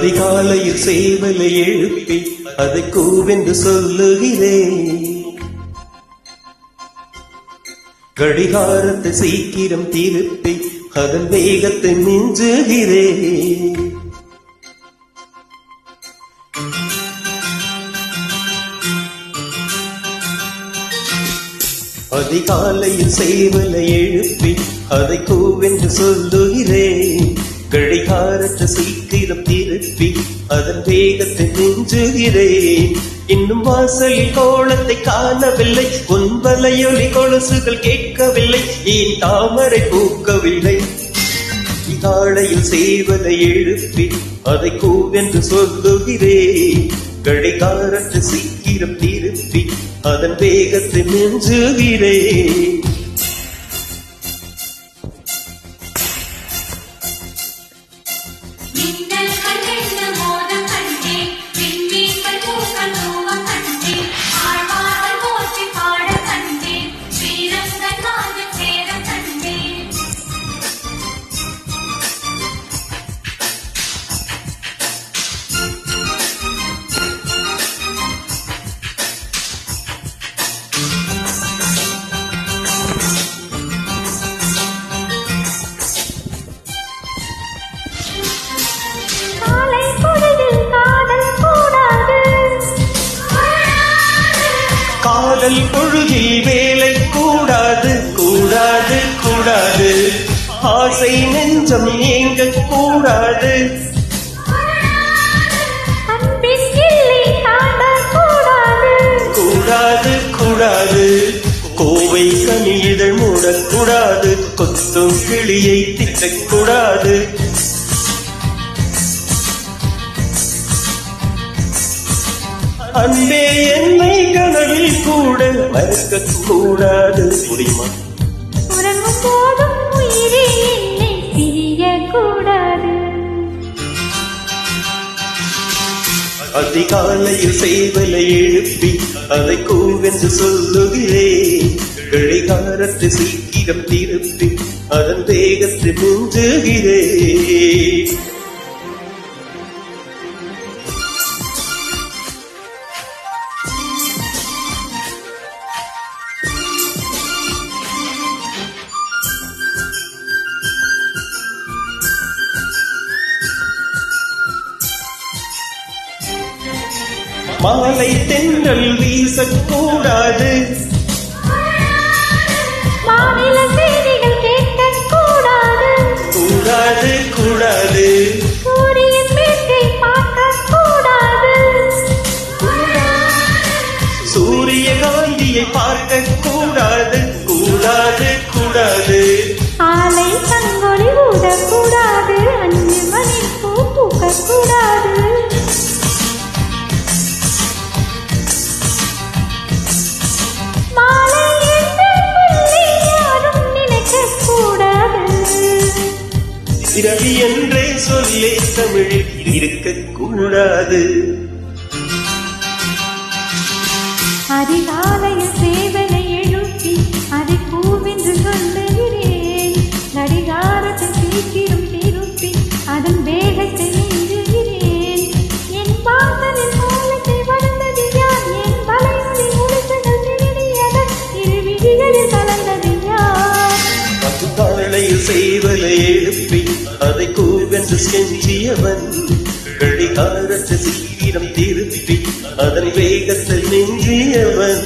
அதிகாலையில் சேவலை எழுப்பி அதை கூவென்று சொல்லுகிறேன். கடிகாரத்தை சீக்கிரம் திருப்பி அதன் வேகத்தை மிஞ்சுகிறேன். அதிகாலையில் சேவலை எழுப்பி அதை கூவென்று சொல்லுகிறேன். கடிகாரத்தை சீக்கிரம் திருப்பி அதன் வேகத்தை நெஞ்சுகிறேன். இன்னும் வாசலில் கோலத்தை காணவில்லை. ஒன்பலையொலி கொலுசுகள் கேட்கவில்லை. ஏன் தாமரை பூக்கவில்லை? அதிகாலையில் செய்வதை எழுப்பி அதை கூவென்று சொல்லுகிறேன். கடிகாரத்தை சீக்கிரம் திருப்பி அதன் வேகத்தை நெஞ்சுகிறேன். إن الحنين مولى காதல் பொழுதில் வேலை கூடாது கூடாது கூடாது. ஆசை நெஞ்சம் ஏங்க கூடாது. கூடாது. கூடாது கோவை கனி இதழ் மூடக்கூடாது. கொத்தும் கிளியை திட்டக்கூடாது. அன்பே என்னை கனவில் கூட மறக்க கூடாது முடியுமா? உறங்கும் போதும் உயிரே என்னை பிரியக்கூடாது அதிகாலையில் சேவலை எழுப்பி அதை கூவென்று சொல்லுகிறேன். கடிகாரத்தை சீக்கிரம் திருப்பி அதன் வேகத்தை மிஞ்சுகிறேன் மாலை தென்றல் வீசக்கூடாது. மாநில இரவி என்றே சொல்லே தமிழில் இருக்கக்கூடாது அதிகாலை அதை கூவென்று செஞ்சியவன் கடிகாரத்தை சீரம் திருப்பி அதன் வேகத்தை நெஞ்சியவன்